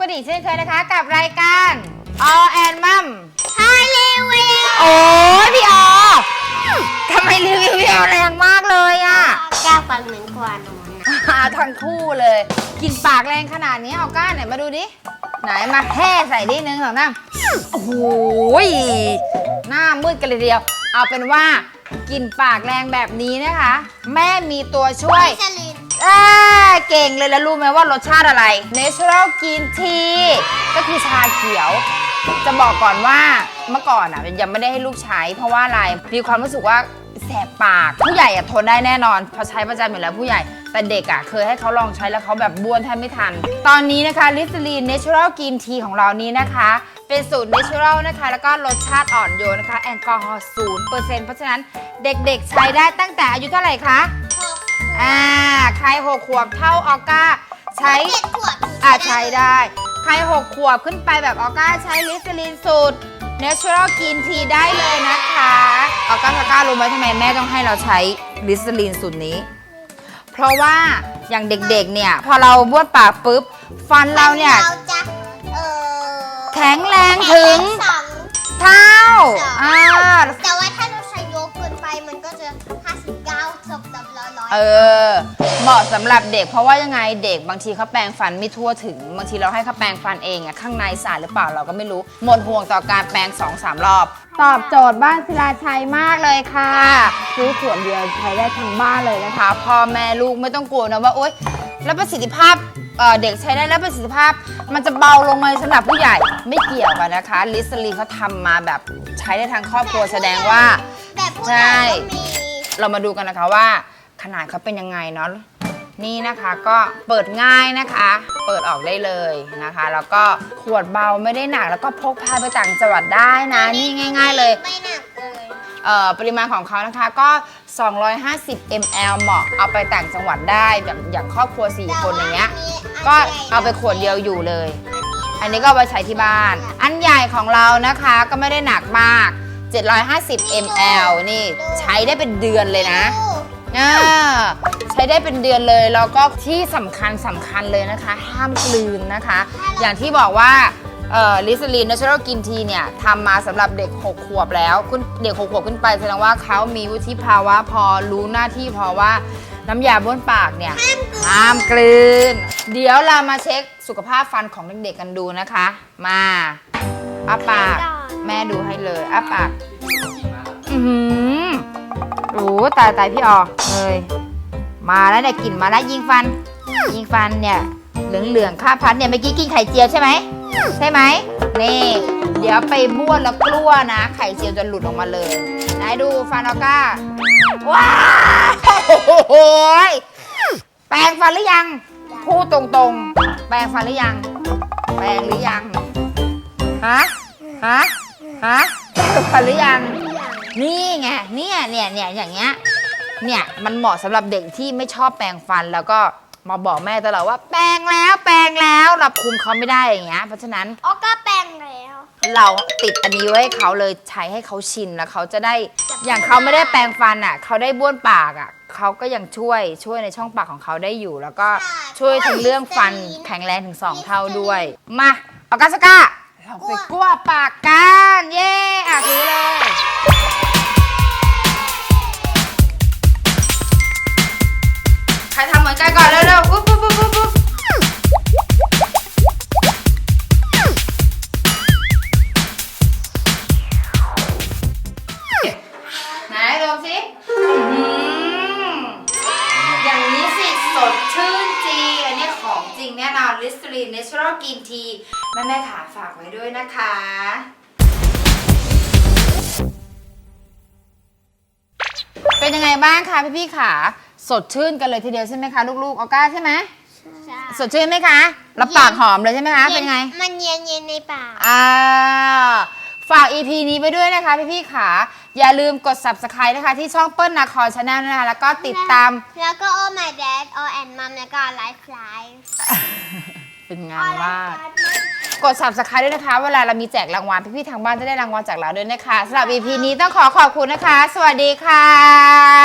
กับรายการ All and Mum ฮอลลีวูดโอ้ยพี่ออทำไมรีวิวพี่ออแรงมากเลยอะแก้วปังเหมือนกว่าหนูนะอ่าทั้งคู่เลย กินปากแรงขนาดนี้เอาก้านไหนมาดูดิ ไหนมาแห่ใส่ดิหนึ่งสองสามโอ้โหยหน้ามืดกันเลยทีเดียว เอาเป็นว่ากินปากแรงแบบนี้นะคะ แม่มีตัวช่วยมิชลินอ่าเก่งเลยแล้วรู้ไหมว่ารสชาติอะไร Natural Green Tea ก็คือชาเขียว จะบอกก่อนว่าเมื่อก่อนอะยังไม่ได้ให้ลูกใช้ เพราะว่าอะไรมีความรู้สึกว่าแสบปาก ผู้ใหญ่อะทนได้แน่นอนเพราะใช้ประจำอยู่แล้วผู้ใหญ่ แต่เด็กอะเคยให้เขาลองใช้แล้วเขาแบบบ้วนแทบไม่ทัน ตอนนี้นะคะลิสลีน Natural Green Tea ของเรานี้นะคะ เป็นสูตร Natural นะคะ แล้วก็รสชาติอ่อนโยนนะคะ แอลกอฮอล์ศูนย์เปอร์เซ็นต์เพราะฉะนั้นเด็กๆ ใช้ได้ตั้งแต่อายุเท่าไหร่คะ อ่า ใครหกขวบเท่าออก้า ใช้ เจ็ดขวบอ่าใช้ได้ ใครหกขวบขึ้นไปแบบออก้าใช้ลิสลีนสูตร Natural Green Tea ได้เลยนะคะออก้าออก้ารู้ไหมทำไมแม่ต้องให้เราใช้ลิสลีนสูตรนี้ เพราะว่าอย่างเด็กๆ เนี่ย พอเราบ้วนปากปุ๊บ ฟันเราเนี่ย เราจะ เออแข็งแรงถึงสองเท่า สอง เออ เหมาะสำหรับเด็กเพราะว่ายังไงเด็กบางทีเขาแปรงฟันไม่ทั่วถึง บางทีเราให้เขาแปรงฟันเองอะข้างในสะอาดหรือเปล่าเราก็ไม่รู้ หมดห่วงต่อการแปรง2อสรอบ ตอบโจทย์บ้านศิลาชัยมากเลยค่ะซื้อขวดเดียวใช้ได้ทั้งบ้านเลยนะคะ พ่อแม่ลูกไม่ต้องกลัวนะว่าโอ๊ยแล้วประสิทธิภาพเอ่อเด็กใช้ได้แล้วประสิทธิภาพ มันจะเบาลงไหมสำหรับผู้ใหญ่ไม่เกี่ยวกันนะคะ ลิสลีเขาทำมาแบบใช้ได้ทั้งครอบครัวแสดงว่า แบบผู้ใหญ่ก็มี เรามาดูกันนะคะว่า ขนาดเขาเป็นยังไงเนาะนี่นะคะก็เปิดง่ายนะคะ เปิดออกได้เลยนะคะ แล้วก็ขวดเบาไม่ได้หนัก แล้วก็พกพาไปต่างจังหวัดได้นะนี่ง่าย ๆ เลยไม่หนักเลยเอ่อปริมาณของเขานะคะก็ 250 ml เหมาะเอาไปต่างจังหวัดได้แบบอย่างครอบครัว 4 คนอย่างเงี้ยก็เอาไปขวดเดียวอยู่เลย อันนี้ก็เอาไปใช้ที่บ้าน อันใหญ่ของเรานะคะก็ไม่ได้หนักมาก 750 ml นี่ใช้ได้เป็นเดือนเลยนะ อ่าใช้ได้เป็นเดือนเลยแล้วก็ที่สำคัญสำคัญเลยนะคะ ห้ามกลืนนะคะ อย่างที่บอกว่าลิซลีน Natural Green Tea เนี่ยทำมาสำหรับเด็ก 6 ขวบแล้วคุณเด็ก 6 ขวบขึ้นไปแสดงว่าเขามีวุฒิภาวะพอรู้หน้าที่พอว่าน้ำยาบ้วนปากเนี่ย ห้ามกลืน เดี๋ยวเรามาเช็คสุขภาพฟันของเด็กๆกันดูนะคะ มาอ้าปาก แม่ดูให้เลยอ้าปาก อือหือ โอ้ตายตายพี่ออกเลยมาแล้วเนี่ยกลิ่นมาแล้วยิงฟัน ยิงฟันเนี่ยเหลืองเหลืองข้าพันเนี่ยเมื่อกี้กินไข่เจียวใช่ไหมใช่ไหมนี่เดี๋ยวไปบ้วนแล้วกลัวนะ ไข่เจียวจะหลุดออกมาเลยไหนดูฟันออก้าว้าวโอ้โหยแปรงฟันหรือยังพูดตรงๆ แปรงฟันหรือยัง แปรงหรือยังฮะฮะฮะแปรงฟันหรือยัง นี่ไงเนี่ยเนี่ยเนี่ยอย่างเงี้ยเนี่ยมันเหมาะสำหรับเด็กที่ไม่ชอบแปรงฟันแล้วก็มาบอกแม่ตลอดว่าแปรงแล้วแปรงแล้วเราคุมเขาไม่ได้อย่างเงี้ยเพราะฉะนั้นออก็แปลงแล้ว เราติดอันนี้ไว้ให้เขาเลยใช้ให้เขาชินแล้วเขาจะได้อย่างเขาไม่ได้แปรงฟันอะเขาได้บ้วนปากอะเขาก็ยังช่วยช่วยในช่องปากของเขาได้อยู่ แล้วก็ช่วยถึงเรื่องฟันแข็งแรงถึงสองเท่าด้วยมาเอากาสก้าเราไปกลัวปากกันเย่อะถือเลย ดชื่นจริงอันนี้ของจริงแน่นอนลิสตรีนเนเชอรัลกินทีแม่แม่ๆขาฝากไว้ด้วยนะคะ เป็นยังไงบ้างคะพี่พี่ๆขาสดชื่นกันเลยทีเดียวใช่ไหมคะลูกๆออก้าใช่ไหมสดชื่นไหมคะแล้วปากหอมเลยใช่ไหมคะเป็นไง มันเย็นเย็นๆในปาก อ่า ฝาก EP นี้ไปด้วยนะคะพี่พี่ๆขาอย่าลืมกด subscribe นะคะ ที่ช่องเปิ้ลนาคอชาแนลนะคะ แล้วก็ติดตาม แล้วก็ Oh my dad All and mom แล้วก็ life life เป็นงานมากกด subscribe ด้วยนะคะ เวลาเรามีแจกรางวัลพี่ๆทางบ้านจะได้รางวัลจากเราด้วยนะคะสำหรับ EP นี้ต้องขอขอบคุณนะคะ สวัสดีค่ะ